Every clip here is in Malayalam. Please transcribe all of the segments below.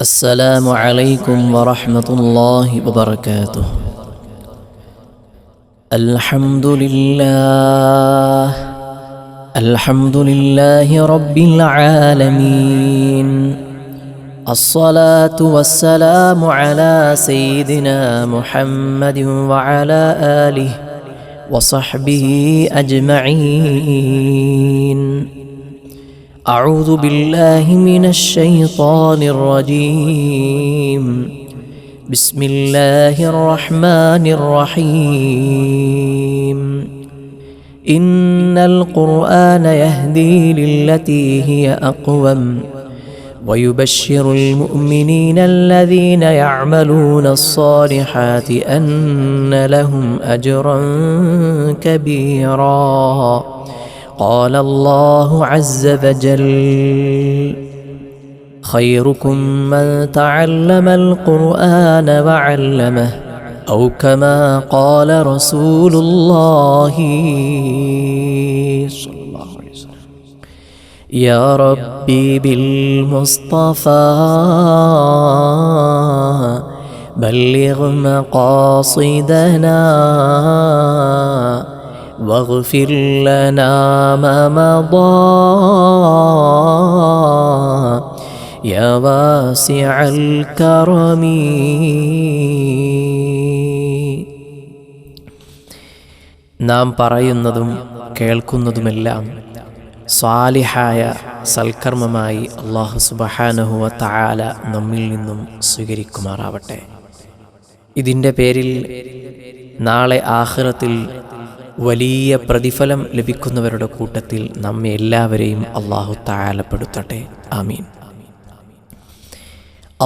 السلام عليكم ورحمة الله وبركاته. الحمد لله الحمد لله رب العالمين. الصلاة والسلام على سيدنا محمد وعلى آله وصحبه أجمعين. أعوذ بالله من الشيطان الرجيم. بسم الله الرحمن الرحيم. إن القرآن يهدي للتي هي أقوم ويبشر المؤمنين الذين يعملون الصالحات أن لهم أجرا كبيرا. قال الله عز وجل خيركم من تعلم القرآن وعلمه أو كما قال رسول الله صلى الله عليه وسلم. يا ربي بالمصطفى بلغ مقاصدنا واغفر لنا ما مضى يا واسع الكرم നാം പറയുന്നതും കേൾക്കുന്നതുമെല്ലാം സ്വാലിഹായ സൽക്കർമ്മമായി അള്ളാഹു സുബഹാനഹുവ തആല നമ്മിൽ നിന്നും സ്വീകരിക്കുമാറാവട്ടെ ഇതിൻ്റെ പേരിൽ നാളെ ആഖിറത്തിൽ വലിയ പ്രതിഫലം ലഭിക്കുന്നവരുടെ കൂട്ടത്തിൽ നമ്മെ എല്ലാവരെയും അള്ളാഹു തായാലപ്പെടുത്തട്ടെ ആമീൻ.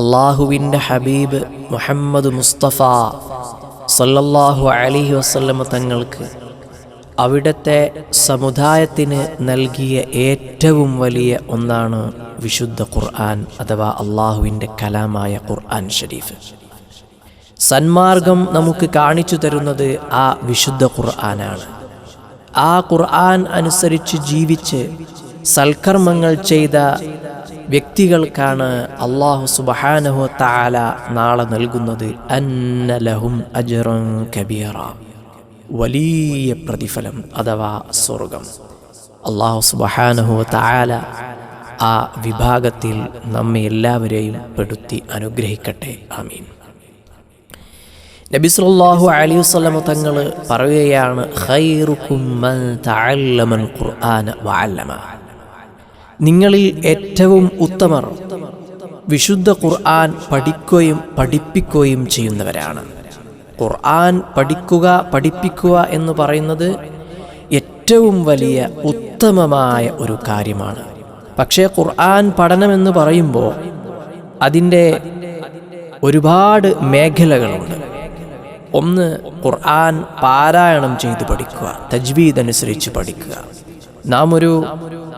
അള്ളാഹുവിന്റെ ഹബീബ് മുഹമ്മദ് മുസ്തഫ സല്ലല്ലാഹു അലൈഹി വസ്ല്ലമ തങ്ങൾക്ക് അവിടുത്തെ സമുദായത്തിന് നൽകിയ ഏറ്റവും വലിയ ഒന്നാണ് വിശുദ്ധ ഖുർആൻ അഥവാ അള്ളാഹുവിന്റെ കലാമായ ഖുർആൻ ഷരീഫ്. സന്മാർഗം നമുക്ക് കാണിച്ചു തരുന്നത് ആ വിശുദ്ധ ഖുർആനാണ്. ആ ഖുർആൻ അനുസരിച്ച് ജീവിച്ച് സൽക്കർമ്മങ്ങൾ ചെയ്ത വ്യക്തികൾക്കാണ് അള്ളാഹു സുബഹാനഹു താല നാളെ നൽകുന്നത്. അജറൻ കബീറ. വലിയ പ്രതിഫലം അഥവാ സ്വർഗം. അള്ളാഹു സുബഹാനഹു താല ആ വിഭാഗത്തിൽ നമ്മെ എല്ലാവരെയും പെടുത്തി അനുഗ്രഹിക്കട്ടെ. ആമീൻ. നബി സല്ലല്ലാഹു അലി വസ്ലമ തങ്ങൾ പറയുകയാണ് നിങ്ങളിൽ ഏറ്റവും ഉത്തമർ വിശുദ്ധ ഖുർആൻ പഠിക്കുകയും പഠിപ്പിക്കുകയും ചെയ്യുന്നവരാണ്. ഖുർആൻ പഠിക്കുക പഠിപ്പിക്കുക എന്ന് പറയുന്നത് ഏറ്റവും വലിയ ഉത്തമമായ ഒരു കാര്യമാണ്. പക്ഷേ ഖുർആൻ പഠനമെന്ന് പറയുമ്പോൾ അതിന്റെ ഒരുപാട് മേഖലകളുണ്ട്. ഒന്ന് ഖുർആൻ പാരായണം ചെയ്ത് പഠിക്കുക തജ്വീദ് അനുസരിച്ച് പഠിക്കുക. നാം ഒരു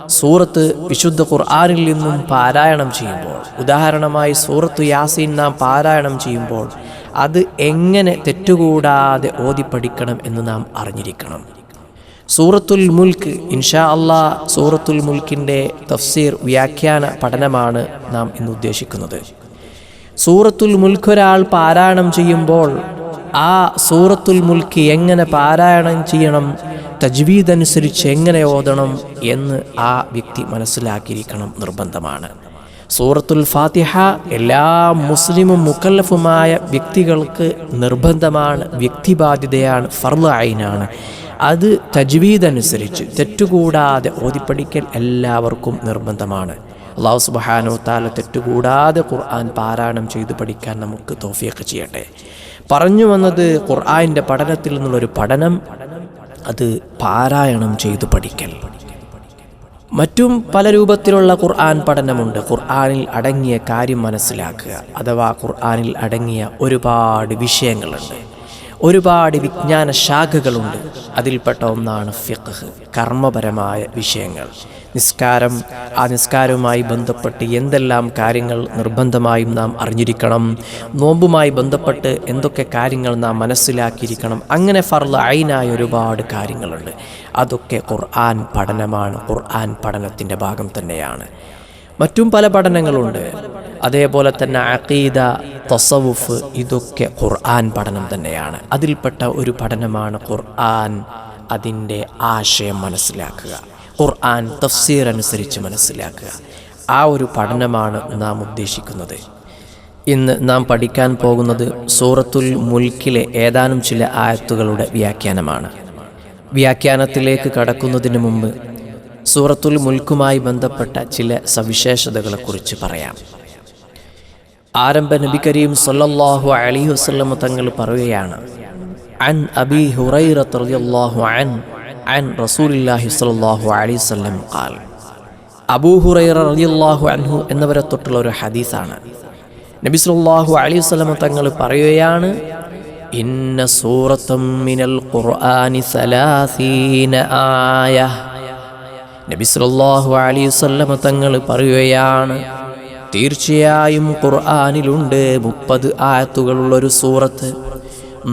സൂറത്ത് വിശുദ്ധ ഖുർആനിൽ നിന്നും പാരായണം ചെയ്യുമ്പോൾ ഉദാഹരണമായി സൂറത്ത് യാസീൻ നാം പാരായണം ചെയ്യുമ്പോൾ അത് എങ്ങനെ തെറ്റുകൂടാതെ ഓതി പഠിക്കണം എന്ന് നാം അറിഞ്ഞിരിക്കണം. സൂറത്തുൽ മുൽക്ക് ഇൻഷാ അള്ളാ സൂറത്തുൽ മുൽക്കിന്റെ തഫ്സീർ വ്യാഖ്യാന പഠനമാണ് നാം ഇന്ന് ഉദ്ദേശിക്കുന്നത്. സൂറത്തുൽ മുൽക്ക് ഒരാൾ പാരായണം ചെയ്യുമ്പോൾ ആ സൂറത്തുൽ മുൽക്ക് എങ്ങനെ പാരായണം ചെയ്യണം തജ്വീദ് അനുസരിച്ച് എങ്ങനെ ഓതണം എന്ന് ആ വ്യക്തി മനസ്സിലാക്കിയിരിക്കണം നിർബന്ധമാണ്. സൂറത്തുൽ ഫാത്തിഹ എല്ലാ മുസ്ലിമും മുക്കല്ലഫുമായ വ്യക്തികൾക്ക് നിർബന്ധമാണ് വ്യക്തിബാധ്യതയാണ് ഫർൾ ഐനാണ് അത് തജ്വീദ് അനുസരിച്ച് തെറ്റുകൂടാതെ ഓതിപ്പടിക്കൽ എല്ലാവർക്കും നിർബന്ധമാണ്. അള്ളാഹു സുബാനോ താല തെറ്റുകൂടാതെ ഖുർആൻ പാരായണം ചെയ്തു പഠിക്കാൻ നമുക്ക് തോഫിയൊക്കെ ചെയ്യട്ടെ. പറഞ്ഞു വന്നത് ഖുർആന്റെ പഠനത്തിൽ നിന്നുള്ളൊരു പഠനം അത് പാരായണം ചെയ്ത് പഠിക്കൽ. മറ്റും പല രൂപത്തിലുള്ള ഖുർആൻ പഠനമുണ്ട്. ഖുർആനിൽ അടങ്ങിയ കാര്യം മനസ്സിലാക്കുക. അഥവാ ഖുർആനിൽ അടങ്ങിയ ഒരുപാട് വിഷയങ്ങളുണ്ട്. ഒരുപാട് വിജ്ഞാന ശാഖകളുണ്ട്. അതിൽപ്പെട്ട ഒന്നാണ് ഫിഖ് കർമ്മപരമായ വിഷയങ്ങൾ. നിസ്കാരം ആ നിസ്കാരവുമായി ബന്ധപ്പെട്ട് എന്തെല്ലാം കാര്യങ്ങൾ നിർബന്ധമായും നാം അറിഞ്ഞിരിക്കണം നോമ്പുമായി ബന്ധപ്പെട്ട് എന്തൊക്കെ കാര്യങ്ങൾ നാം മനസ്സിലാക്കിയിരിക്കണം അങ്ങനെ ഫർൾ ഐനായ ഒരുപാട് കാര്യങ്ങളുണ്ട്. അതൊക്കെ ഖുർആൻ പഠനമാണ്. ഖുർആൻ പഠനത്തിന്റെ ഭാഗം തന്നെയാണ്. മറ്റും പല പഠനങ്ങളുണ്ട്. അതേപോലെ തന്നെ അഖീദ തസവുഫ് ഇതൊക്കെ ഖുർആൻ പഠനം തന്നെയാണ്. അതിൽപ്പെട്ട ഒരു പഠനമാണ് ഖുർആൻ അതിന്റെ ആശയം മനസ്സിലാക്കുക. ഖുർആൻ തഫ്സീർ അനുസരിച്ച് മനസ്സിലാക്കുക. ആ ഒരു പഠനമാണ് നാം ഉദ്ദേശിക്കുന്നത്. ഇന്ന് നാം പഠിക്കാൻ പോകുന്നത് സൂറത്തുൽ മുൽക്കിലെ ഏതാനും ചില ആയത്തുകളുടെ വ്യാഖ്യാനമാണ്. വ്യാഖ്യാനത്തിലേക്ക് കടക്കുന്നതിന് മുമ്പ് സൂറത്തുൽ മുൽക്കുമായി ബന്ധപ്പെട്ട ചില സവിശേഷതകളെക്കുറിച്ച് പറയാം. ആരംഭ നബി കരീം സല്ലല്ലാഹു അലി വസല്ലം തങ്ങൾ പറയുകയാണ് അൻ ഹുറൈറ അൻ സ്വല്ലല്ലാഹു അലൈഹി വസല്ലം അബൂ ഹുറൈറ തൊട്ടുള്ള ഒരു ഹദീസാണ്. നബി സല്ലല്ലാഹു അലൈഹി വസല്ലം തങ്ങൾ പറയുകയാണ് ഇന്ന സൂറത്തും മിനൽ ഖുർആനി സലാസീന ആയ നബി സല്ലല്ലാഹു അലൈഹി വസല്ലം തങ്ങൾ പറയുകയാണ് തീർച്ചയായും ഖുർആാനിലുണ്ട് മുപ്പത് ആയത്തുകളുള്ള ഒരു സൂറത്ത്.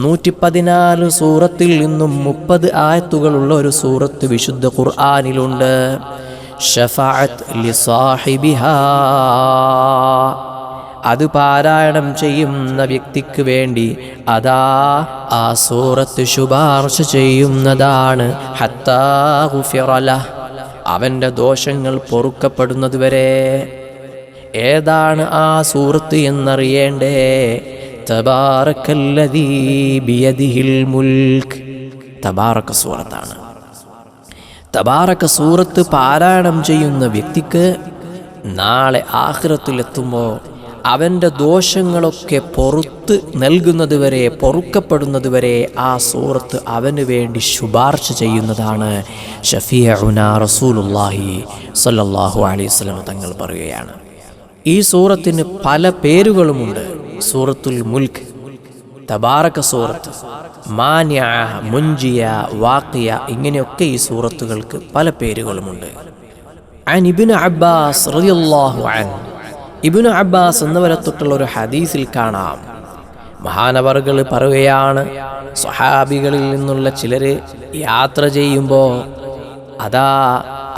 നൂറ്റി പതിനാല് സൂറത്തിൽ നിന്നും മുപ്പത് ആയത്തുകളുള്ള ഒരു സൂറത്ത് വിശുദ്ധ ഖുർആാനിലുണ്ട്. അത് പാരായണം ചെയ്യുന്ന വ്യക്തിക്ക് വേണ്ടി അതാ ആ സൂറത്ത് ശുപാർശ ചെയ്യുന്നതാണ്. ഹത്താ ഗുഫിറല അവന്റെ ദോഷങ്ങൾ പൊറുക്കപ്പെടുന്നതുവരെ ഏതാണ് ആ സൂറത്ത് എന്നറിയേണ്ടേ? തബാറക്കല്ലദീ ബിയദിഹിൽ മുൽക്ക്. തബാറക്ക സൂറത്താണ്. തബാറക്ക സൂറത്ത് പാരായണം ചെയ്യുന്ന വ്യക്തിക്ക് നാളെ ആഹ്റത്തിലെത്തുമ്പോൾ അവന്റെ ദോഷങ്ങളൊക്കെ പുറത്ത് നൽകുന്നതുവരെ പൊറുക്കപ്പെടുന്നതുവരെ ആ സൂറത്ത് അവന് വേണ്ടി ശുപാർശ ചെയ്യുന്നതാണ്. ഷഫിയുന റസൂലുല്ലാഹി സല്ലാഹു അലൈഹി വസല്ലം തങ്ങൾ പറയുകയാണ്. ഈ സൂറത്തിന് പല പേരുകളുമുണ്ട്. സൂറത്തുൽ മുൽക്ക് തബാറക സൂറത്ത് മാന്യ മുഞ്ചിയ വാക്കിയ ഇങ്ങനെയൊക്കെ ഈ സൂറത്തുകൾക്ക് പല പേരുകളുമുണ്ട്. അൻ അബ്ബാസ് റളിയല്ലാഹു അൻഹു ഇബ്നു അബ്ബാസ് എന്നവരെ ഒരു ഹദീസിൽ കാണാം. മഹാനവറുകൾ പറയുകയാണ് സ്വഹാബികളിൽ നിന്നുള്ള ചിലർ യാത്ര ചെയ്യുമ്പോൾ അതാ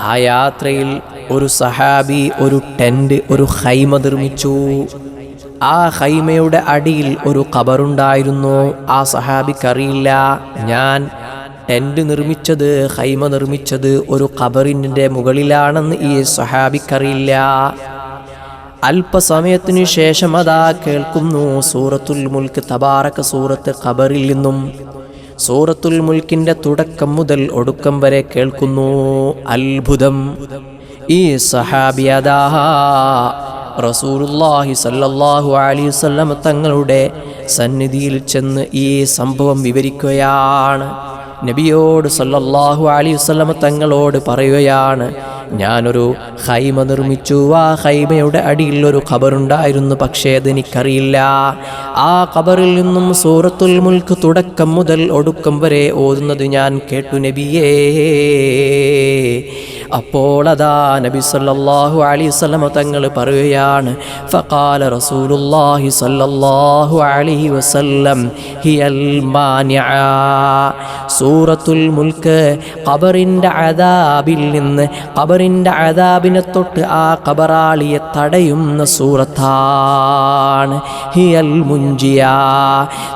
ആ യാത്രയിൽ ഒരു സഹാബി ഒരു ടെന്റ് ഒരു ഹൈമ നിർമ്മിച്ചു. ആ ഹൈമയുടെ അടിയിൽ ഒരു കബറുണ്ടായിരുന്നു ആ സഹാബിക്കറിയില്ല ഞാൻ ടെന്റ് നിർമ്മിച്ചത് ഹൈമ നിർമ്മിച്ചത് ഒരു കബറിന്റെ മുകളിലാണെന്ന് ഈ സഹാബിക്കറിയില്ല അല്പസമയത്തിനു ശേഷം അതാ കേൾക്കുന്നു സൂറത്തുൽ മുൽക്ക് തബാറക സൂറത്ത് ഖബറിൽ നിന്നും. സൂറത്തുൽ മുൽക്കിന്റെ തുടക്കം മുതൽ ഒടുക്കം വരെ കേൾക്കുന്നു. അത്ഭുതം. ഈ സഹാബിയതാ റസൂലുള്ളാഹി സല്ലല്ലാഹു അലൈഹി വസല്ലം തങ്ങളുടെ സന്നിധിയിൽ ചെന്ന് ഈ സംഭവം വിവരിക്കുകയാണ്. നബിയോട് സല്ലല്ലാഹു അലൈഹി വസല്ലം തങ്ങളോട് പറയുകയാണ് ഞാനൊരു ഹൈമ നിർമ്മിച്ചു. ആ ഹൈമയുടെ അടിയിൽ ഒരു ഖബറുണ്ടായിരുന്നു. പക്ഷേ അതെനിക്കറിയില്ല. ആ ഖബറിൽ നിന്നും സൂറത്തുൽ മുൽക്ക് തുടക്കം മുതൽ ഒടുക്കം വരെ ഓതുന്നത് ഞാൻ കേട്ടു നബിയേ. അപ്പോൾ അതാ നബി സല്ലാഹു അലൈഹി സ്വലമ തങ്ങൾ പറയുകയാണ് ഫഖാല റസൂലുല്ലാഹി സല്ലല്ലാഹു അലൈഹി വസല്ലം ഹിയൽ മാനിഅ. സൂറത്തുൽ മുൽക്ക് ഖബറിന്റെ അദാബിൽ നിന്ന് ഖബറിന്റെ അദാബിനെ തൊട്ട് ആ ഖബറാളിയെ തടയുന്ന സൂറത്താണ് ഹിയൽ മുഞ്ചിയ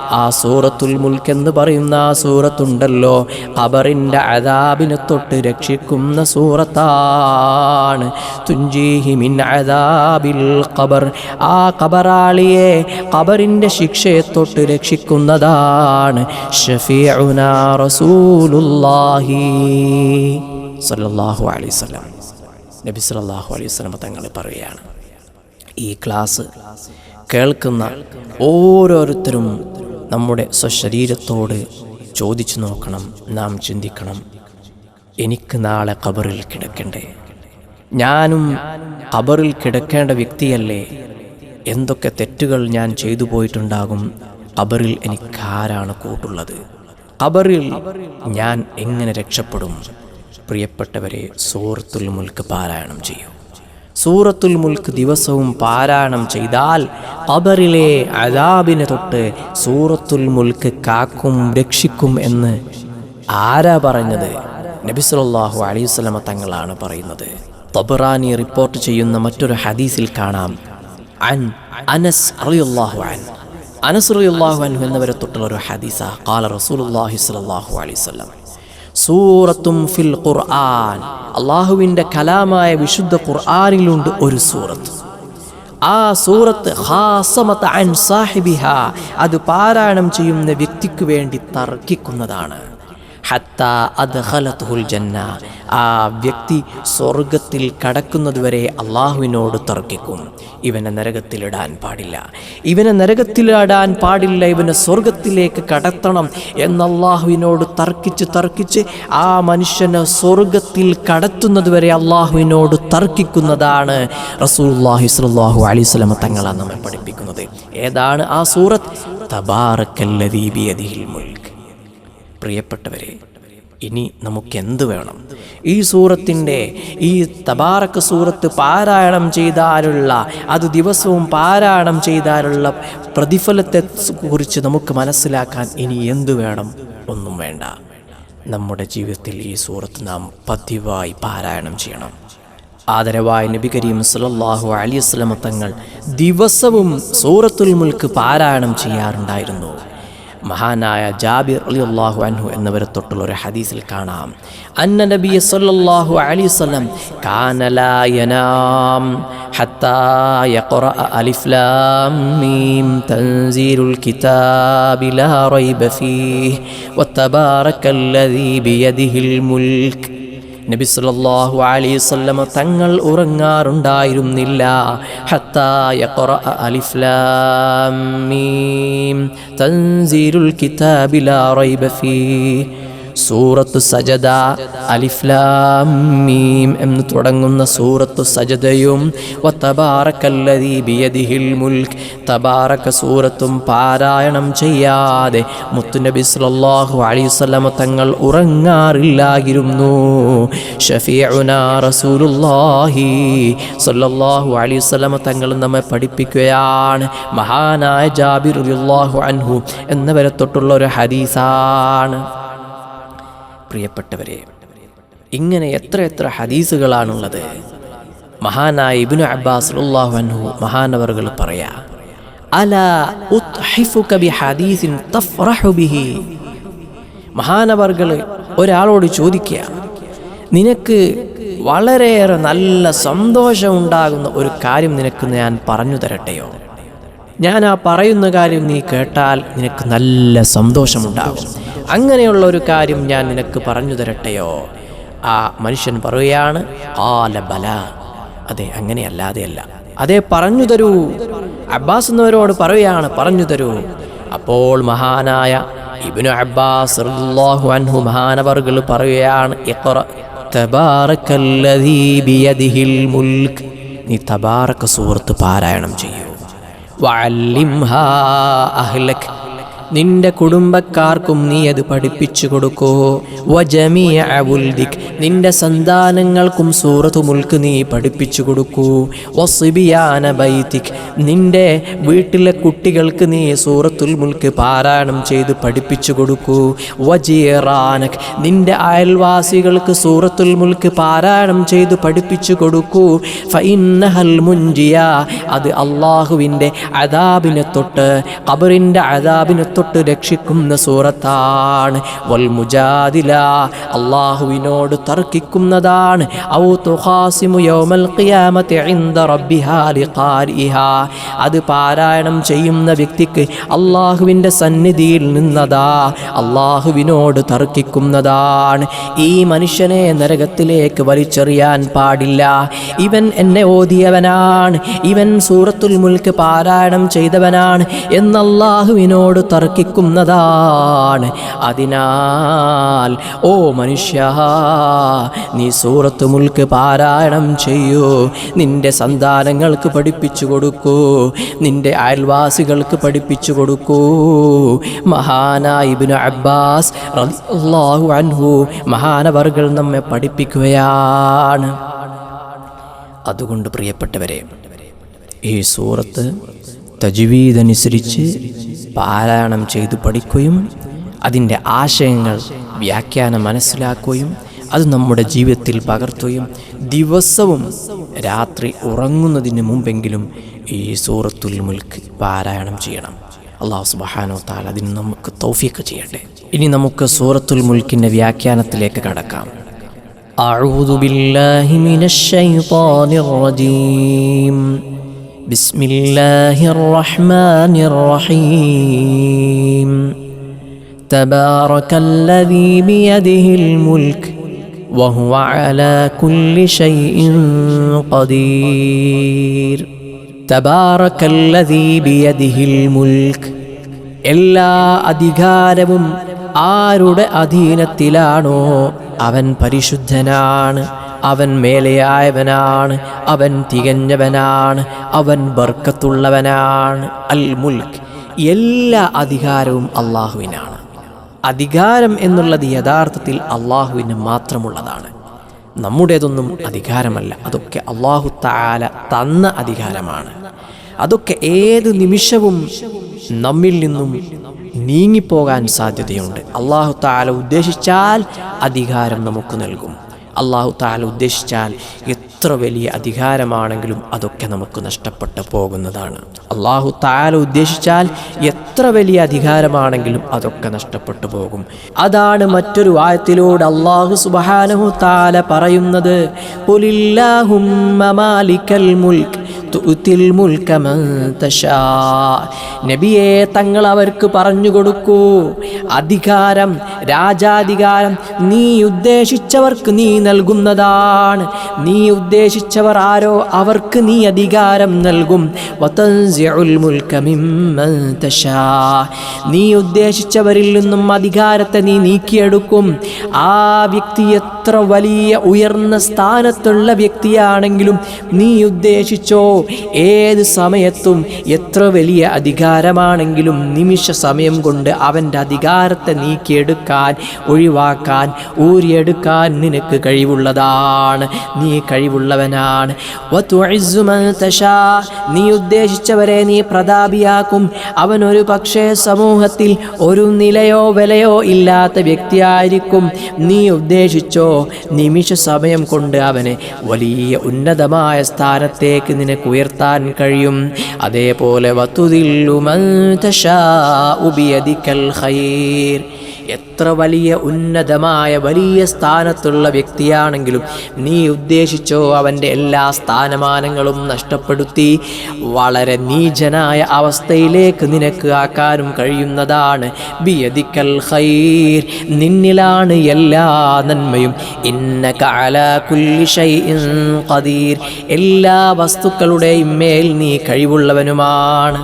ആ സൂറത്തുൽ മുൽക്ക് എന്ന് പറയുന്ന ആ സൂറത്തുണ്ടല്ലോ. അബറിന്റെ അതാബിനെ തൊട്ട് രക്ഷിക്കുന്ന സൂറത്താണ്. തുഞ്ചീഹിമിൻ അതാബിൽ ഖബർ. ആ ഖബറാളിയെ ഖബറിന്റെ ശിക്ഷയെ തൊട്ട് രക്ഷിക്കുന്നതാണ്. ഷഫീഉന റസൂലുല്ലാഹി സല്ലല്ലാഹു അലൈഹി വസല്ലം. നബി സല്ലല്ലാഹു അലൈഹി വസല്ലം തങ്ങൾ പറയുകയാണ്. ഈ ക്ലാസ് കേൾക്കുന്ന ഓരോരുത്തരും നമ്മുടെ സ്വശരീരത്തോട് ചോദിച്ചു നോക്കണം നാം ചിന്തിക്കണം. എനിക്ക് നാളെ ഖബറിൽ കിടക്കണ്ടേ? ഞാനും ഖബറിൽ കിടക്കേണ്ട വ്യക്തിയല്ലേ? എന്തൊക്കെ തെറ്റുകൾ ഞാൻ ചെയ്തു പോയിട്ടുണ്ടാകും? ഖബറിൽ എനിക്കാരാണ് കൂട്ടുള്ളത്. ഖബറിൽ ഞാൻ എങ്ങനെ രക്ഷപ്പെടും? പ്രിയപ്പെട്ടവരെ സുഹൃത്തുൽ മുൽക്ക് പാരായണം ചെയ്യൂ. സൂറത്തുൽ മുൽക്ക് ദിവസവും പാരായണം ചെയ്താൽ അബറിലെ അദാബിനെ തൊട്ട് സൂറത്തുൽ മുൽക്ക് കാക്കും രക്ഷിക്കും എന്ന് ആരാ പറഞ്ഞത്? അലൈഹി അലൈവലമ തങ്ങളാണ് പറയുന്നത്. തബറാനി റിപ്പോർട്ട് ചെയ്യുന്ന മറ്റൊരു ഹദീസിൽ കാണാം. അൻ അനസ് അൻ അനസ് അറിയുല്ലാഹു അൻഹു എന്നിവരെ തൊട്ടുള്ള ഒരു ഹദീസ. കാല റസൂൽ അള്ളാഹി സ്വലാഹു സൂറത്തും ഫിൽ ഖുർആൻ. അള്ളാഹുവിന്റെ കലാമായ വിശുദ്ധ ഖുർആാനിലുണ്ട് ഒരു സൂറത്ത്. ആ സൂറത്ത് ഹാസമത്ത് അൻ സാഹിബിഹ അത് പാരായണം ചെയ്യുന്ന വ്യക്തിക്ക് വേണ്ടി തർക്കിക്കുന്നതാണ്. ജന്ന. ആ വ്യക്തി സ്വർഗത്തിൽ കടക്കുന്നതുവരെ അള്ളാഹുവിനോട് തർക്കിക്കും. ഇവനെ നരകത്തിലിടാൻ പാടില്ല. ഇവനെ നരകത്തിലിടാൻ പാടില്ല. ഇവനെ സ്വർഗത്തിലേക്ക് കടത്തണം എന്നല്ലാഹുവിനോട് തർക്കിച്ച് തർക്കിച്ച് ആ മനുഷ്യനെ സ്വർഗത്തിൽ കടത്തുന്നതുവരെ അള്ളാഹുവിനോട് തർക്കിക്കുന്നതാണ് റസൂല്ലാഹി സാഹു അലൈഹി വസല്ലം തങ്ങളാണ് നമ്മെ പഠിപ്പിക്കുന്നത്. ഏതാണ് ആ സൂറത്ത്? തബാറക്കല്ലദീ ബിയദിഹിൽ മുൽക്ക് പ്രിയപ്പെട്ടവരെ ഇനി നമുക്ക് എന്ത് വേണം? ഈ സൂറത്തിന്റെ ഈ തബാറക്ക് സൂറത്ത് പാരായണം ചെയ്താലുള്ള അത് ദിവസവും പാരായണം ചെയ്താലുള്ള പ്രതിഫലത്തെ കുറിച്ച് നമുക്ക് മനസ്സിലാക്കാൻ ഇനി എന്തു വേണം? ഒന്നും വേണ്ട. നമ്മുടെ ജീവിതത്തിൽ ഈ സൂറത്ത് നാം പതിവായി പാരായണം ചെയ്യണം. ആദരവായ നബി കരീം സലല്ലാഹു അലി വസല്ലമ തങ്ങൾ ദിവസവും സൂറത്തുൽ മുൽക്ക് പാരായണം ചെയ്യാറുണ്ടായിരുന്നു. മഹാനായ ജാബിർ റളിയല്ലാഹു അൻഹു എന്നിവരെ തൊട്ടുള്ള ഒരു ഹദീസിൽ കാണാം. അന്ന നബി സല്ലല്ലാഹു അലൈഹി വസല്ലം കാന ലാ യനാം ഹത്താ യഖറഅ അലിഫ് ലാം മീം തൻസീലുൽ കിതാബി ലാ റൈബ ഫീഹി വതബാറക്കല്ലദീ ബിയദിഹിൽ മുൽക്ക് നബി സല്ലല്ലാഹു അലൈഹി വസല്ലമ തങ്ങൾ ഉറങ്ങാറുണ്ടായിരുന്നില്ല. ഹത്താ യഖറഅ അലിഫ് ലാം മീം. തൻസീലുൽ കിതാബി ലാ റൈബ ഫീഹി സൂറത്ത് സജദ അലിഫ് ലാം മീം എന്ന് തുടങ്ങുന്ന സൂറത്തു സജദയും തബാറക്ക സൂറത്തും പാരായണം ചെയ്യാതെ മുത്തുനബി സല്ലല്ലാഹു അലൈഹി വസല്ലമ തങ്ങൾ ഉറങ്ങാറില്ലായിരുന്നു. ഷഫീഉന റസൂലുള്ളാഹി സല്ലല്ലാഹു അലൈഹി വസല്ലമ തങ്ങൾ നമ്മെ പഠിപ്പിക്കുകയാണ്. മഹാനായ ജാബിർ അൻഹു എന്നവരെ തൊട്ടുള്ള ഒരു ഹദീസാണ്. പ്രിയപ്പെട്ടവരെ ഇങ്ങനെ എത്ര എത്ര ഹദീസുകളാണുള്ളത്. മഹാനായ ഇബ്നു അബ്ബാസ് റളിയല്ലാഹു അൻഹു മഹാനവറുകൾ പറയാ മഹാനവർകൾ ഒരാളോട് ചോദിക്കുക നിനക്ക് വളരെയേറെ നല്ല സന്തോഷമുണ്ടാകുന്ന ഒരു കാര്യം നിനക്ക് ഞാൻ പറഞ്ഞു തരട്ടെയോ? ഞാൻ ആ പറയുന്ന കാര്യം നീ കേട്ടാൽ നിനക്ക് നല്ല സന്തോഷമുണ്ടാകും അങ്ങനെയുള്ള ഒരു കാര്യം ഞാൻ നിനക്ക് പറഞ്ഞു തരട്ടെയോ? ആ മനുഷ്യൻ പറയുകയാണ് ആല ബല. അതെ അങ്ങനെയല്ലാതെയല്ല അതെ പറഞ്ഞു തരൂ. അബ്ബാസ് എന്നവരോട് പറയുകയാണ് പറഞ്ഞു തരൂ. അപ്പോൾ മഹാനായ ഇബിനു അബ്ബാസ് അൻഹു മഹാനവർകൾ പറയുകയാണ് നീ തബാറക്ക സുഹൃത്ത് പാരായണം ചെയ്യൂ. وعلمها أهلك നിന്റെ കുടുംബക്കാർക്കും നീ അത് പഠിപ്പിച്ചു കൊടുക്കൂ. വജമിയ ഉൽദിക്. നിന്റെ സന്താനങ്ങൾക്കും സൂറത്തു മുൽക്ക് നീ പഠിപ്പിച്ചു കൊടുക്കൂ. വസിബിയാന ബൈത്തിക് നിന്റെ വീട്ടിലെ കുട്ടികൾക്ക് നീ സൂറത്തുൽ മുൽക്ക് പാരായണം ചെയ്ത് പഠിപ്പിച്ചു കൊടുക്കൂ. വജീറാനക്. നിന്റെ അയൽവാസികൾക്ക് സൂറത്തുൽ മുൽക്ക് പാരായണം ചെയ്ത് പഠിപ്പിച്ചു കൊടുക്കൂ. ഫൈന്നഹൽ മുൻജിയ. അത് അള്ളാഹുവിന്റെ അദാബിനെ തൊട്ട് ഖബറിന്റെ അദാബിനെ തൊട്ട് രക്ഷിക്കുന്ന സൂറത്താണ്. വൽ അള്ളാഹുവിനോട് തർക്കിക്കുന്നതാണ്. അത് പാരായണം ചെയ്യുന്ന വ്യക്തിക്ക് അള്ളാഹുവിന്റെ സന്നിധിയിൽ നിന്നതാ. അള്ളാഹുവിനോട് തർക്കിക്കുന്നതാണ്. ഈ മനുഷ്യനെ നരകത്തിലേക്ക് വലിച്ചെറിയാൻ പാടില്ല. ഇവൻ എന്നെ ഓതിയവനാണ്. ഇവൻ സൂറത്തുൽ മുൽക്ക് പാരായണം ചെയ്തവനാണ്. എന്നല്ലാഹുവിനോട് തർക്കിക്കുന്നതാണ് അതിനാൽ ഓ മനുഷ്യ നീ സൂറത്ത് മുൽക്ക് പാരായണം ചെയ്യൂ. നിന്റെ സന്താനങ്ങൾക്ക് പഠിപ്പിച്ചു കൊടുക്കൂ. നിന്റെ അയൽവാസികൾക്ക് പഠിപ്പിച്ചു കൊടുക്കൂ. മഹാനായ ഇബ്നു അബ്ബാസ് റളിയല്ലാഹു അൻഹു മഹാനവർകൾ നമ്മെ പഠിപ്പിക്കുകയാണ്. അതുകൊണ്ട് പ്രിയപ്പെട്ടവരെ ഈ സൂറത്ത് തജ്വീദനുസരിച്ച് പാരായണം ചെയ്തു പഠിക്കുകയും അതിൻ്റെ ആശയങ്ങൾ വ്യാഖ്യാനം മനസ്സിലാക്കുകയും അത് നമ്മുടെ ജീവിതത്തിൽ പകർത്തുകയും ദിവസവും രാത്രി ഉറങ്ങുന്നതിന് മുമ്പെങ്കിലും ഈ സൂറത്തുൽ മുൽക്ക് പാരായണം ചെയ്യണം അള്ളാഹു സുബഹാനോ താല അതിന് നമുക്ക് തൗഫീക്ക് ചെയ്യട്ടെ ഇനി നമുക്ക് സൂറത്തുൽ മുൽക്കിൻ്റെ വ്യാഖ്യാനത്തിലേക്ക് കടക്കാം أعوذ بالله من الشيطان الرجيم بسم الله الرحمن الرحيم تبارك الذي بيده الملك وهو على كل شيء قدير تبارك الذي بيده الملك എല്ലാ അധികാരവും ആരുടെ അധീനത്തിലാണോ അവൻ പരിശുദ്ധനാണ് അവൻ മേലെയായവനാണ് അവൻ തികഞ്ഞവനാണ് അവൻ ബർക്കത്തുള്ളവനാണ്. അൽ മുൽക്ക് എല്ലാ അധികാരവും അള്ളാഹുവിനാണ്. അധികാരം എന്നുള്ളത് യഥാർത്ഥത്തിൽ അള്ളാഹുവിന് മാത്രമുള്ളതാണ്. നമ്മുടേതൊന്നും അധികാരമല്ല അതൊക്കെ അള്ളാഹു താല തന്ന അധികാരമാണ്. അതൊക്കെ ഏത് നിമിഷവും നമ്മിൽ നിന്നും നീങ്ങിപ്പോകാൻ സാധ്യതയുണ്ട്. അള്ളാഹു താല ഉദ്ദേശിച്ചാൽ അധികാരം നമുക്ക് നൽകും. അള്ളാഹു താല ഉദ്ദേശിച്ചാൽ എത്ര വലിയ അധികാരമാണെങ്കിലും അതൊക്കെ നമുക്ക് നഷ്ടപ്പെട്ടു പോകുന്നതാണ്. അള്ളാഹു താല ഉദ്ദേശിച്ചാൽ എത്ര വലിയ അധികാരമാണെങ്കിലും അതൊക്കെ നഷ്ടപ്പെട്ടു പോകും. അതാണ് മറ്റൊരു വായത്തിലൂടെ അള്ളാഹു സുബാനഹു താല പറയുന്നത് "ഖുലില്ലാഹുമ്മ മാലിക്കൽ മുൽക്ക് തുഅ്തിൽ മുൽക മൻ തശാ." നബിയെ തങ്ങൾ അവർക്ക് പറഞ്ഞു കൊടുക്കൂ അധികാരം രാജാധികാരം നീ ഉദ്ദേശിച്ചവർക്ക് നീ നൽകുന്നതാണ് നീ ഉദ്ദേശിച്ചവർ ആരോ അവർക്ക് നീ അധികാരം നൽകും. നീ ഉദ്ദേശിച്ചവരിൽ നിന്നും അധികാരത്തെ നീ നീക്കിയെടുക്കും ആ വ്യക്തി എത്ര വലിയ ഉയർന്ന സ്ഥാനത്തുള്ള വ്യക്തിയാണെങ്കിലും നീ ഉദ്ദേശിച്ചോ ഏത് സമയത്തും എത്ര വലിയ അധികാരമാണെങ്കിലും നിമിഷ സമയം കൊണ്ട് അവന്റെ അധികാരത്തെ നീക്കിയെടുക്കാൻ ഒഴിവാക്കാൻ ഊരിയെടുക്കാൻ നിനക്ക് കഴിവുള്ളതാണ്. നീ കഴിവുള്ളവനാണ്. നീ ഉദ്ദേശിച്ചവരെ നീ പ്രതാപിയാക്കും. അവൻ ഒരു പക്ഷേ സമൂഹത്തിൽ ഒരു നിലയോ വിലയോ ഇല്ലാത്ത വ്യക്തിയായിരിക്കും. നീ ഉദ്ദേശിച്ചോ നിമിഷ സമയം കൊണ്ട് അവനെ വലിയ ഉന്നതമായ സ്ഥാനത്തേക്ക് നിനക്ക് ഉയർത്താൻ കഴിയും. അതേപോലെ വത്തുതില്ലുമൽ തശാ തശാഉ ബിയദിക്കൽ ഖൈർ. എത്ര വലിയ ഉന്നതമായ വലിയ സ്ഥാനത്തുള്ള വ്യക്തിയാണെങ്കിലും നീ ഉദ്ദേശിച്ചോ അവന്റെ എല്ലാ സ്ഥാനമാനങ്ങളും നഷ്ടപ്പെടുത്തി വളരെ നീചനായ അവസ്ഥയിലേക്ക് നിനക്ക് ആക്കാനും കഴിയുന്നതാണ്. ബിയദിക്കൽ ഖൈർ നിന്നിലാണ് എല്ലാ നന്മയും. ഇന്ന കാല ഖദീർ എല്ലാ വസ്തുക്കളുടെയും മേൽ നീ കഴിവുള്ളവനുമാണ്.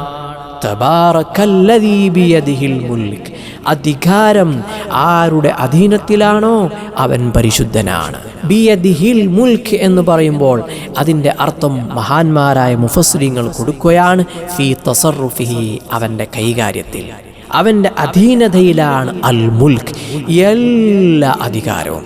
തബാറക്കല്ലദീ ബിയദിഹിൽ മുൽക്ക് അധികാരം ആരുടെ അധീനത്തിലാണോ അവൻ പരിശുദ്ധനാണ്. ബി ബിയദിഹിൽ മുൽക്ക് എന്ന് പറയുമ്പോൾ അതിന്റെ അർത്ഥം മഹാന്മാരായ മുഫസ്ലിങ്ങൾ കൊടുക്കുകയാണ് ഫി തസറുഫിഹി അവന്റെ കൈകാര്യത്തിൽ. അവന്റെ അധീനതയിലാണ് അൽ മുൽക്ക് എല്ലാ അധികാരവും.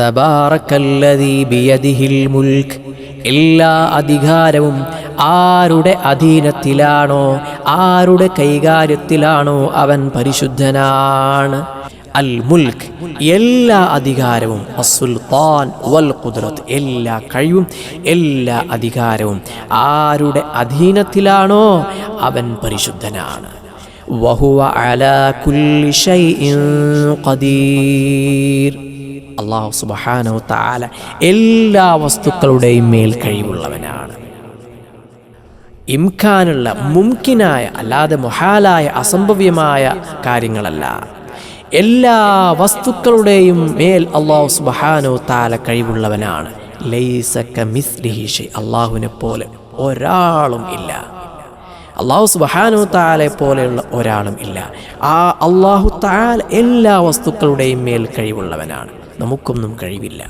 തബാറക്കല്ലതി ബിയദിഹിൽ മുൽക്ക് എല്ലാ അധികാരവും ആരുടെ അധീനത്തിലാണോ ആരുടെ കൈകാര്യത്തിലാണോ അവൻ പരിശുദ്ധനാണ്? അൽ മുൽക്ക് എല്ലാ അധികാരവും അസുൽത്താൻ വൽ കുദ്രത്ത് എല്ലാ കഴിവും എല്ലാ അധികാരവും. ആരുടെ അധീനത്തിലാണോ അവൻ പരിശുദ്ധനാണ്. വഹുവ അലാ കുല്ലി ഷൈഇൻ ഖദീർ. അള്ളാഹു സുബഹാനോ താല എല്ലാ വസ്തുക്കളുടെയും മേൽ കഴിവുള്ളവനാണ്. ഇംഖാനുള്ള മുംകിനായ അല്ലാതെ മൊഹാലായ അസംഭവ്യമായ കാര്യങ്ങളല്ല. എല്ലാ വസ്തുക്കളുടെയും മേൽ അള്ളാഹു സുബഹാനോ താല കഴിവുള്ളവനാണ്. അള്ളാഹുവിനെ പോലെ ഒരാളും ഇല്ല. അള്ളാഹു സുബഹാനു താലെ പോലെയുള്ള ഒരാളും ഇല്ല. ആ അള്ളാഹു താൽ എല്ലാ വസ്തുക്കളുടെയും മേൽ കഴിവുള്ളവനാണ്. നമുക്കൊന്നും കഴിവില്ല.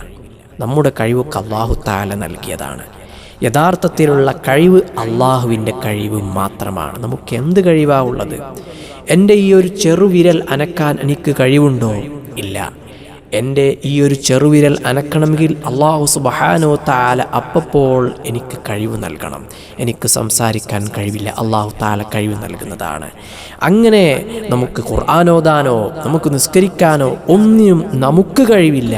നമ്മുടെ കഴിവൊക്കെ അള്ളാഹു താല നൽകിയതാണ്. യഥാർത്ഥത്തിലുള്ള കഴിവ് അള്ളാഹുവിന്റെ കഴിവ് മാത്രമാണ്. നമുക്ക് എന്ത് കഴിവാ ഉള്ളത്? എന്റെ ഈ ഒരു ചെറുവിരൽ അനക്കാൻ എനിക്ക് കഴിവുണ്ടോ? ഇല്ല. എന്റെ ഈ ഒരു ചെറുവിരൽ അനക്കണമെങ്കിൽ അള്ളാഹു സുബഹാനോ താല അപ്പപ്പോൾ എനിക്ക് കഴിവ് നൽകണം. എനിക്ക് സംസാരിക്കാൻ കഴിവില്ല. അള്ളാഹു താല കഴിവ് നൽകുന്നതാണ്. അങ്ങനെ നമുക്ക് ഖുർആാനോദാനോ നമുക്ക് നിസ്കരിക്കാനോ ഒന്നിനും നമുക്ക് കഴിവില്ല.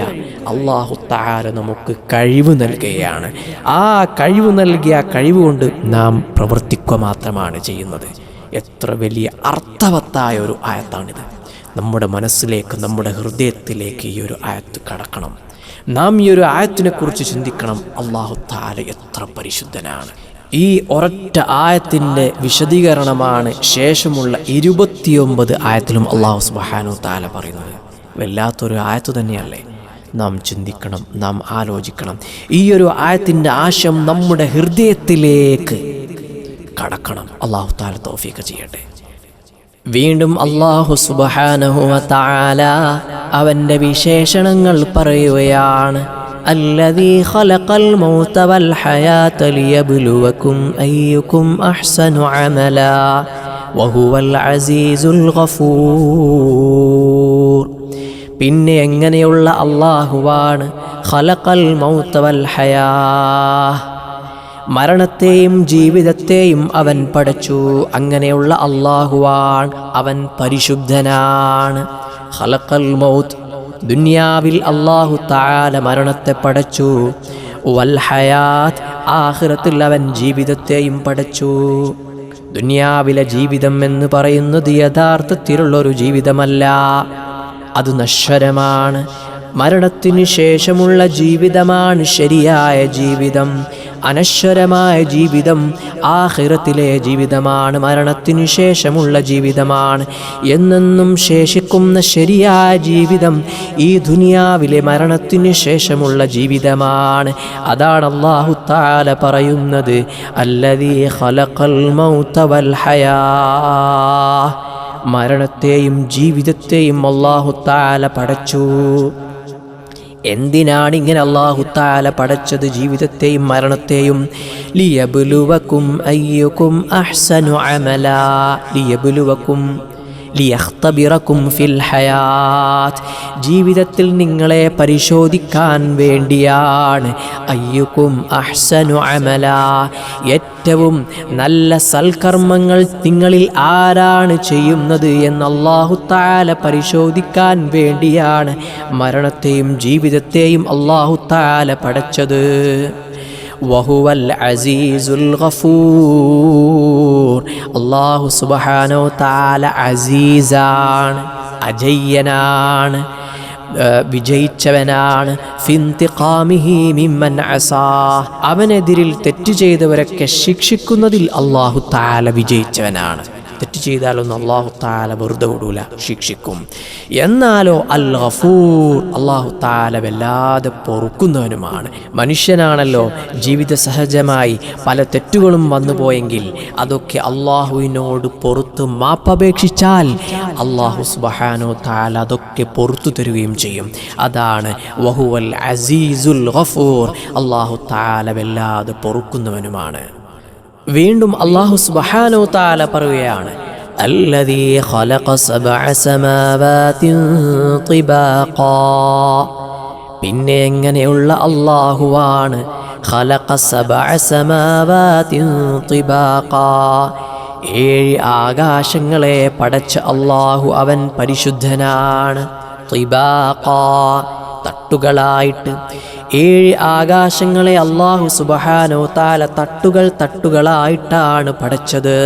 അള്ളാഹു താല നമുക്ക് കഴിവ് നൽകുകയാണ്. ആ കഴിവ് നൽകിയ കഴിവ് കൊണ്ട് നാം പ്രവർത്തിക്കുക മാത്രമാണ് ചെയ്യുന്നത്. എത്ര വലിയ അർത്ഥവത്തായ ഒരു ആയത്താണിത്. നമ്മുടെ മനസ്സിലേക്ക് നമ്മുടെ ഹൃദയത്തിലേക്ക് ഈ ഒരു ആയത്ത് കടക്കണം. നാം ഈ ഒരു ആയത്തിനെ കുറിച്ച് ചിന്തിക്കണം. അള്ളാഹു താല എത്ര പരിശുദ്ധനാണ്. ഈ ഒരൊറ്റ ആയത്തിന്റെ വിശദീകരണമാണ് ശേഷമുള്ള ഇരുപത്തിയൊമ്പത് ആയത്തിലും അള്ളാഹു സുബാനു താല പറയുന്നത്. വല്ലാത്തൊരു ആയത്ത് തന്നെയല്ലേ? നാം ചിന്തിക്കണം നാം ആലോചിക്കണം. ഈ ഒരു ആയത്തിന്റെ ആശയം നമ്മുടെ ഹൃദയത്തിലേക്ക് കടക്കണം. അള്ളാഹു താല തോഫീക്ക് ചെയ്യട്ടെ. വീണ്ടും അള്ളാഹു സുബഹാനഹുവ താല അവൻ്റെ വിശേഷണങ്ങൾ പറയുകയാണ് അല്ലതീ ഖലഖൽ മൗത വൽ ഹയാത ലിയബ്ലുവകും അയ്യുകും അഹ്സനു അമല വഹുവൽ അസീസുൽ ഗഫൂർ പിന്നെ എങ്ങനെയുള്ള അള്ളാഹുവാണ് ഖലഖൽ മൗത വൽ ഹയാ മരണത്തെയും ജീവിതത്തെയും അവൻ പഠിച്ചു. അങ്ങനെയുള്ള അള്ളാഹുവാൻ അവൻ പരിശുദ്ധനാണ്. ഖലഖൽ മൗത്ത്. ദുനിയാവിൽ അള്ളാഹു താല മരണത്തെ പടച്ചു വൽ ഹയാത്ത്. ആഖിറത്തിൽ അവൻ ജീവിതത്തെയും പടച്ചു ദുനിയാവിലെ ജീവിതം എന്ന് പറയുന്നത് യഥാർത്ഥത്തിലുള്ളൊരു ജീവിതമല്ല. അത് നശ്വരമാണ്. മരണത്തിനു ശേഷമുള്ള ജീവിതമാണ് ശരിയായ ജീവിതം. അനശ്വരമായ ജീവിതം ആഹിറത്തിലെ ജീവിതമാണ് മരണത്തിനു ശേഷമുള്ള ജീവിതമാണ്. എന്നെന്നും ശേഷിക്കുന്ന ശരിയായ ജീവിതം ഈ ദുനിയാവിലെ മരണത്തിനു ശേഷമുള്ള ജീവിതമാണ്. അതാണ് അള്ളാഹു താല പറയുന്നത് അല്ലതീ ഖലഖൽ മൗത വൽ ഹയാ. മരണത്തെയും ജീവിതത്തെയും അള്ളാഹു താല പടച്ചു. എന്തിനാണ് ഇങ്ങനെ അള്ളാഹു താല പടച്ചത് ജീവിതത്തെയും മരണത്തെയും? ലിയബുലുവക്കും അയ്യുക്കും അഹ്സനു അമല. ലിയബുലുവക്കും ലിയഖ്തബിറക്കും ഫിൽ ഹയാത്ത് ജീവിതത്തിൽ നിങ്ങളെ പരിശോധിക്കാൻ വേണ്ടിയാണ് അയ്യുക്കും അഹ്സനു അമല. ഏറ്റവും നല്ല സൽക്കർമ്മങ്ങൾ നിങ്ങളിൽ ആരാണ് ചെയ്യുന്നത് എന്ന് അള്ളാഹു പരിശോധിക്കാൻ വേണ്ടിയാണ് മരണത്തെയും ജീവിതത്തെയും അള്ളാഹു താല പടച്ചത്. വഹുവൽ അസീസുൽ ഗഫൂർ. അള്ളാഹു സുബഹാനോ താല അസീസാണ് അജയ്യനാണ് വിജയിച്ചവനാണ്. അവനെതിരിൽ തെറ്റ് ചെയ്തവരൊക്കെ ശിക്ഷിക്കുന്നതിൽ അള്ളാഹു താല വിജയിച്ചവനാണ്. തെറ്റ് ചെയ്താലൊന്നും അള്ളാഹു താല വെറുതെ വിടൂല ശിക്ഷിക്കും. എന്നാലോ അൽ ഗഫൂർ അള്ളാഹു താല വല്ലാതെ പൊറുക്കുന്നവനുമാണ്. മനുഷ്യനാണല്ലോ ജീവിത സഹജമായി പല തെറ്റുകളും വന്നു പോയെങ്കിൽ അതൊക്കെ അള്ളാഹുവിനോട് പൊറത്ത് മാപ്പപേക്ഷിച്ചാൽ അള്ളാഹു സുബഹാനോ താല അതൊക്കെ പൊറത്തു തരുകയും ചെയ്യും. അതാണ് വഹുവൽ അസീസുൽ ഗഫൂർ. അള്ളാഹു താല വല്ലാതെ പൊറുക്കുന്നവനുമാണ്. വീണ്ടും അള്ളാഹു സുബ്ഹാനഹു തആല പറയുകയാണ് الذي خلق سبع سماوات طباقا പിന്നെ എങ്ങനെയുള്ള അള്ളാഹുവാണ് خلق سبع سماوات طباقا ഏഴ് ആകാശങ്ങളെ പടച്ച അള്ളാഹു അവൻ പരിശുദ്ധനാണ് طباقا തട്ടുകളായിട്ട് ഏഴ് ആകാശങ്ങളെ അള്ളാഹു സുബഹാനോ താല തട്ടുകൾ തട്ടുകളായിട്ടാണ് പഠിച്ചത്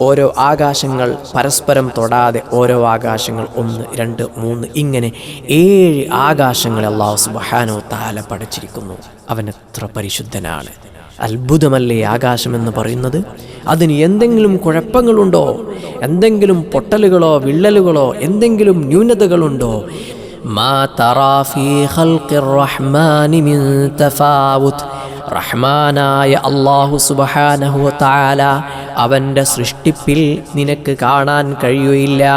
ഓരോ ആകാശങ്ങൾ പരസ്പരം തൊടാതെ ഓരോ ആകാശങ്ങൾ ഒന്ന് രണ്ട് മൂന്ന് ഇങ്ങനെ ഏഴ് ആകാശങ്ങളെ അള്ളാഹു സുബഹാനോ താല പഠിച്ചിരിക്കുന്നു അവൻ എത്ര പരിശുദ്ധനാണ്. അത്ഭുതമല്ലേ ആകാശമെന്ന് പറയുന്നത്? അതിന് എന്തെങ്കിലും കുഴപ്പങ്ങളുണ്ടോ? എന്തെങ്കിലും പൊട്ടലുകളോ വിള്ളലുകളോ എന്തെങ്കിലും ന്യൂനതകളുണ്ടോ? റഹ്മാനായ അള്ളാഹു സുബഹാനഹു താല അവന്റെ സൃഷ്ടിപ്പിൽ നിനക്ക് കാണാൻ കഴിയുകയില്ല.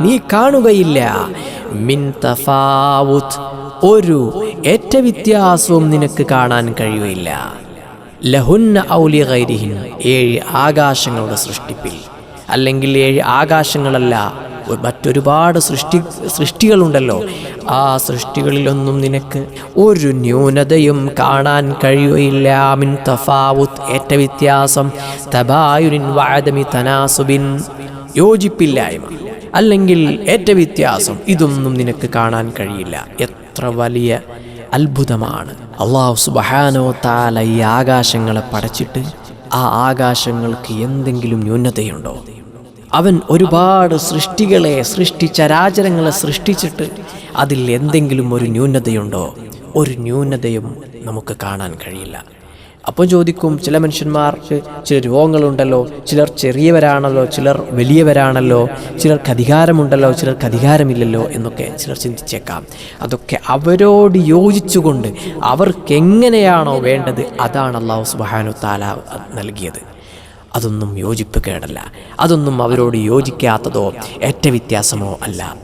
നീ കാണുകയില്ല. മിൻ തഫാവുത്ത്. ഒരു ഏറ്റ വ്യത്യാസവും നിനക്ക് കാണാൻ കഴിയുകയില്ല. ലഹുന്ന ഔലി ഗൈരിഹിൻ ഏഴ് ആകാശങ്ങളുടെ സൃഷ്ടിപ്പിൽ. അല്ലെങ്കിൽ ഏഴ് ആകാശങ്ങളല്ല മറ്റൊരുപാട് സൃഷ്ടി സൃഷ്ടികളുണ്ടല്ലോ. ആ സൃഷ്ടികളിലൊന്നും നിനക്ക് ഒരു ന്യൂനതയും കാണാൻ കഴിയുകയില്ല. മിൻ തഫാവുത്ത് ഏറ്റ വ്യത്യാസം തബായുരിൻ വാഴതമി തനാസുബിൻ യോജിപ്പില്ലായ്മ. അല്ലെങ്കിൽ ഏറ്റ വ്യത്യാസം ഇതൊന്നും നിനക്ക് കാണാൻ കഴിയില്ല. എത്ര വലിയ അത്ഭുതമാണ്. അള്ളാഹു സുബഹാനോ താല ഈ ആകാശങ്ങളെ പടച്ചിട്ട് ആ ആകാശങ്ങൾക്ക് എന്തെങ്കിലും ന്യൂനതയുണ്ടോ? അവൻ ഒരുപാട് സൃഷ്ടികളെ സൃഷ്ടിച്ച സൃഷ്ടിച്ചരാചരങ്ങളെ സൃഷ്ടിച്ചിട്ട് അതിൽ എന്തെങ്കിലും ഒരു ന്യൂനതയുണ്ടോ? ഒരു ന്യൂനതയും നമുക്ക് കാണാൻ കഴിയില്ല. അപ്പോൾ ചോദിക്കും ചില മനുഷ്യന്മാർക്ക് ചില രോഗങ്ങളുണ്ടല്ലോ ചിലർ ചെറിയവരാണല്ലോ ചിലർ വലിയവരാണല്ലോ ചിലർക്ക് അധികാരമുണ്ടല്ലോ ചിലർക്ക് അധികാരമില്ലല്ലോ എന്നൊക്കെ ചിലർ ചിന്തിച്ചേക്കാം. അതൊക്കെ അവരോട് യോജിച്ചുകൊണ്ട് അവർക്ക് എങ്ങനെയാണോ വേണ്ടത് അതാണ് അള്ളാഹു സുബാനു താല നൽകിയത്. അതൊന്നും യോജിപ്പ് കേടല്ല. അതൊന്നും അവരോട് യോജിക്കാത്തതോ ഏറ്റ വ്യത്യാസമോ അല്ല.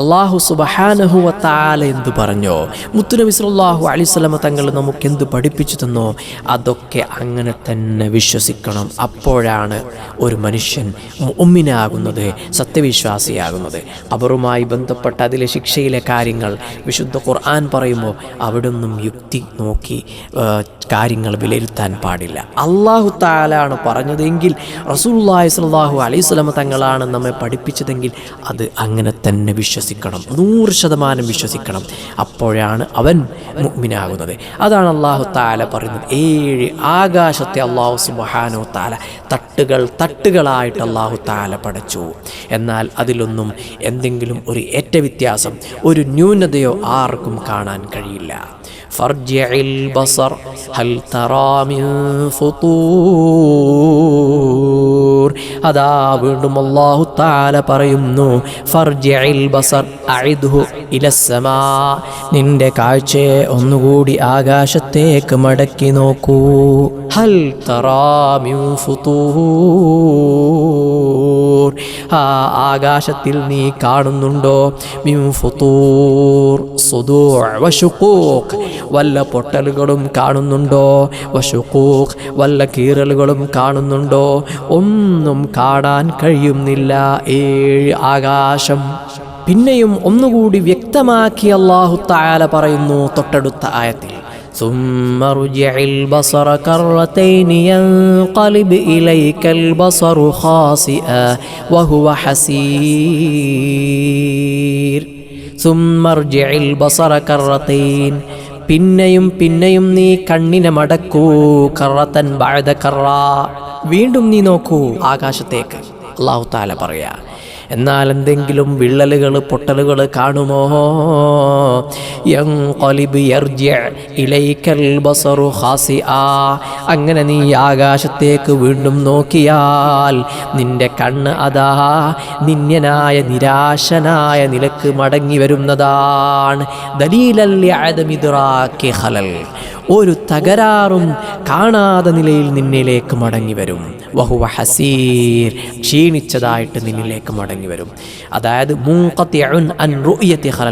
അള്ളാഹു സുബഹാനഹുവ താല എന്ത് പറഞ്ഞോ? മുത്തുനബി സല്ലല്ലാഹു അലൈഹി വസല്ലമ തങ്ങൾ നമുക്ക് എന്ത് പഠിപ്പിച്ചു തന്നോ? അതൊക്കെ അങ്ങനെ തന്നെ വിശ്വസിക്കണം. അപ്പോഴാണ് ഒരു മനുഷ്യൻ ഉമ്മിനാകുന്നത് സത്യവിശ്വാസിയാകുന്നത്. അവരുമായി ബന്ധപ്പെട്ട അതിലെ ശിക്ഷയിലെ കാര്യങ്ങൾ വിശുദ്ധ ഖുർആൻ പറയുമ്പോൾ അവിടെ നിന്നും യുക്തി നോക്കി കാര്യങ്ങൾ വിലയിരുത്താൻ പാടില്ല. അള്ളാഹു താലാണ് പറഞ്ഞതെങ്കിൽ റസൂലുള്ളാഹി സ്വല്ലാഹു അലൈഹി തങ്ങളാണ് നമ്മെ പഠിപ്പിച്ചതെങ്കിൽ അത് അങ്ങനെ തന്നെ വിശ്വസിക്കണം നൂറ് ശതമാനം വിശ്വസിക്കണം അപ്പോഴാണ് അവൻ മുഗ്മിനാകുന്നത് അതാണ് അള്ളാഹു താല പറയുന്നത് ഏഴ് ആകാശത്തെ അള്ളാഹു സുബഹാനോ താല തട്ടുകൾ തട്ടുകളായിട്ട് അള്ളാഹു താല പടച്ചു എന്നാൽ അതിലൊന്നും എന്തെങ്കിലും ഒരു ഏറ്റ വ്യത്യാസം ഒരു ന്യൂനതയോ ആർക്കും കാണാൻ കഴിയില്ല فارجع البصر هل ترى من فطور അതാ വീണ്ടും അല്ലാഹു താല പറയുന്നു നിന്റെ കാഴ്ചയെ ഒന്നുകൂടി ആകാശത്തേക്ക് മടക്കി നോക്കൂ. ഹൽ ഫുതൂർ ആ ആകാശത്തിൽ നീ കാണുന്നുണ്ടോ? മിൻ ഫുതൂർ വശുക്കൂക്ക് വല്ല പൊട്ടലുകളും കാണുന്നുണ്ടോ? വശുക്കൂക്ക് വല്ല കീറലുകളും കാണുന്നുണ്ടോ? ഒന്നും കാണാൻ കഴിയുന്നില്ല. ഏഴ് ആകാശം. പിന്നെയും ഒന്നുകൂടി വ്യക്തമാക്കി അള്ളാഹു തായാല പറയുന്നു തൊട്ടടുത്ത ആയത്തിൽ. ثم ارجع البصر كرتين ينقلب إليك البصر خاسئا وهو حسير ثم ارجع البصر كرتين പിന്നെയും പിന്നെയും നീ കണ്ണിനെ മടക്കൂ കറത്തൻ ബാഴത കറ വീണ്ടും നീ നോക്കൂ ആകാശത്തേക്ക് അള്ളാഹു താല പറയാ എന്നാൽ എന്തെങ്കിലും വിള്ളലുകൾ പൊട്ടലുകൾ കാണുമോ അങ്ങനെ നീ ആകാശത്തേക്ക് വീണ്ടും നോക്കിയാൽ നിന്റെ കണ്ണ് അതാ. നിന്യനായ നിരാശനായ നിലയ്ക്ക് മടങ്ങി വരുന്നതാണ്. ഒരു തകരാറും കാണാതെ നിലയിൽ നിന്നിലേക്ക് മടങ്ങി വരും. വഹുവ ഹസീർ ക്ഷീണിച്ചതായിട്ട് നിന്നിലേക്ക് മടങ്ങി വരും. അതായത്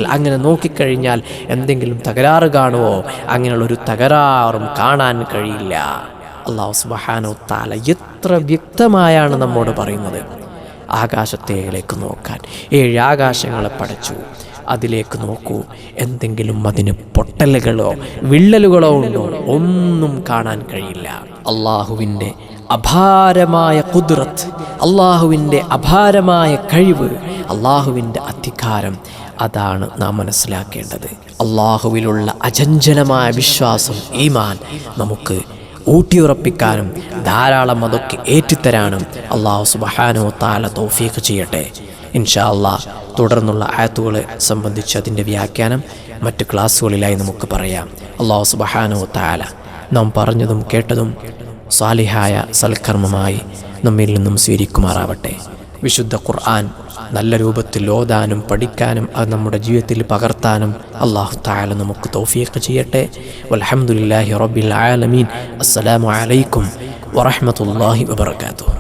അങ്ങനെ നോക്കിക്കഴിഞ്ഞാൽ എന്തെങ്കിലും തകരാറ് കാണുമോ അങ്ങനെയുള്ള ഒരു തകരാറും കാണാൻ കഴിയില്ല. അള്ളാഹു സുബ്ഹാനഹു താല എത്ര വ്യക്തമായാണ് നമ്മോട് പറയുന്നത്. ആകാശത്തേക്ക് നോക്കാൻ. ഏഴ് ആകാശങ്ങളെ പടച്ചു. അതിലേക്ക് നോക്കൂ. എന്തെങ്കിലും അതിന് പൊട്ടലുകളോ വിള്ളലുകളോ ഉണ്ടോ? ഒന്നും കാണാൻ കഴിയില്ല. അള്ളാഹുവിന്റെ അപാരമായ കുതിറത്ത് അള്ളാഹുവിന്റെ അപാരമായ കഴിവ് അള്ളാഹുവിന്റെ അധികാരം അതാണ് നാം മനസ്സിലാക്കേണ്ടത്. അള്ളാഹുവിലുള്ള അചഞ്ചലമായ വിശ്വാസം ഈമാൻ നമുക്ക് ഊട്ടിയുറപ്പിക്കാനും ധാരാളം അതൊക്കെ ഏറ്റിത്തരാനും അള്ളാഹു സുബഹാനോ താല തൗഫീഖ് ചെയ്യട്ടെ. ഇൻഷാ അള്ളാഹ് തുടർന്നുള്ള ആയത്തുകളെ സംബന്ധിച്ച് അതിന്റെ വ്യാഖ്യാനം മറ്റ് ക്ലാസ്സുകളിലായി നമുക്ക് പറയാം. അള്ളാഹു സുബഹാനോ താല നാം പറഞ്ഞതും കേട്ടതും സാലിഹായ സൽക്കർമ്മമായി നമ്മിൽ നിന്നും സ്വീകരിക്കുമാറാവട്ടെ. വിശുദ്ധ ഖുർആൻ നല്ല രൂപത്തിൽ ഓതാനും പഠിക്കാനും അത് നമ്മുടെ ജീവിതത്തിൽ പകർത്താനും അള്ളാഹു താല നമുക്ക് തൗഫീഖ് ചെയ്യട്ടെ. വൽഹംദുലില്ലാഹി റബ്ബിൽ ആലമീൻ. അസ്സലാമു അലൈക്കും വറഹ്മത്തുള്ളാഹി വബർക്കാത്തു